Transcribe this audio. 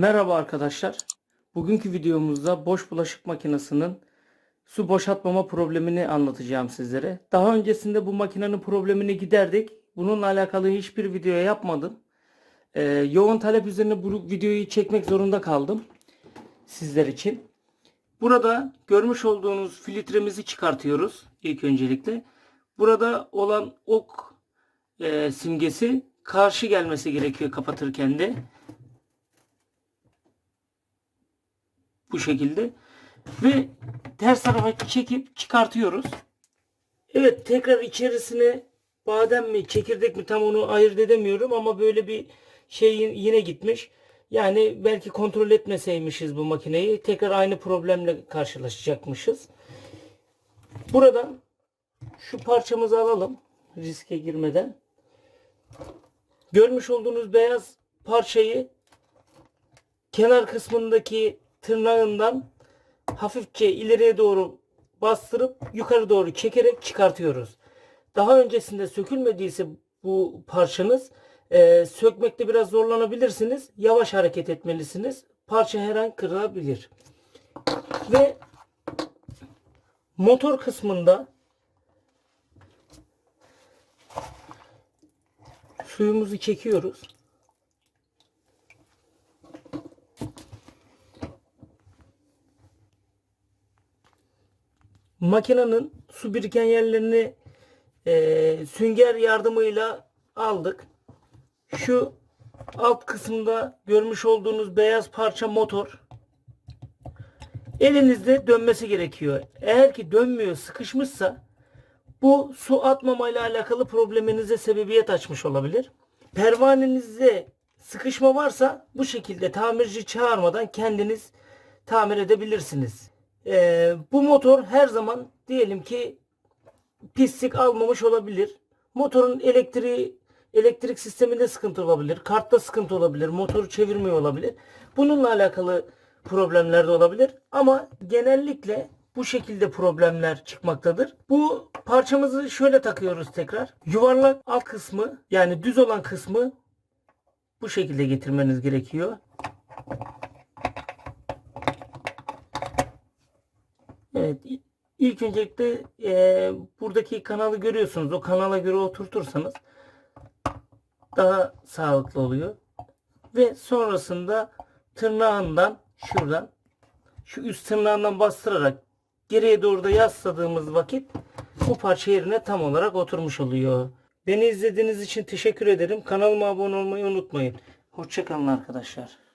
Merhaba arkadaşlar. Bugünkü videomuzda boş bulaşık makinesinin su boşaltmama problemini anlatacağım sizlere. Daha öncesinde bu makinenin problemini giderdik. Bununla alakalı hiçbir video yapmadım. Ee, yoğun talep üzerine bu videoyu çekmek zorunda kaldım. Sizler için. Burada görmüş olduğunuz filtremizi çıkartıyoruz ilk öncelikle. Burada olan ok e, simgesi karşı gelmesi gerekiyor kapatırken de. Bu şekilde ve ters tarafa çekip çıkartıyoruz. Evet tekrar içerisine badem mi çekirdek mi tam onu ayırt edemiyorum ama böyle bir şey yine gitmiş. Yani belki kontrol etmeseymişiz bu makineyi tekrar aynı problemle karşılaşacakmışız. Buradan şu parçamızı alalım riske girmeden. Görmüş olduğunuz beyaz parçayı kenar kısmındaki tırnağından hafifçe ileriye doğru bastırıp yukarı doğru çekerek çıkartıyoruz. Daha öncesinde sökülmediyse bu parçanız e, sökmekte biraz zorlanabilirsiniz. Yavaş hareket etmelisiniz. Parça her an kırılabilir. Ve motor kısmında suyumuzu çekiyoruz. Makinenin su biriken yerlerini e, sünger yardımıyla aldık. Şu alt kısımda görmüş olduğunuz beyaz parça motor. Elinizde dönmesi gerekiyor. Eğer ki dönmüyor, sıkışmışsa bu su atmamayla alakalı probleminize sebebiyet açmış olabilir. Pervanenizde sıkışma varsa bu şekilde tamirci çağırmadan kendiniz tamir edebilirsiniz. Ee, bu motor her zaman diyelim ki pislik almamış olabilir. Motorun elektriği elektrik sisteminde sıkıntı olabilir. Kartta sıkıntı olabilir. Motoru çevirmiyor olabilir. Bununla alakalı problemler de olabilir. Ama genellikle bu şekilde problemler çıkmaktadır. Bu parçamızı şöyle takıyoruz tekrar. Yuvarlak alt kısmı yani düz olan kısmı bu şekilde getirmeniz gerekiyor. Evet. İlk öncelikle e, buradaki kanalı görüyorsunuz. O kanala göre oturtursanız daha sağlıklı oluyor. Ve sonrasında tırnağından şuradan şu üst tırnağından bastırarak geriye doğru da yasladığımız vakit bu parça yerine tam olarak oturmuş oluyor. Beni izlediğiniz için teşekkür ederim. Kanalıma abone olmayı unutmayın. Hoşçakalın arkadaşlar.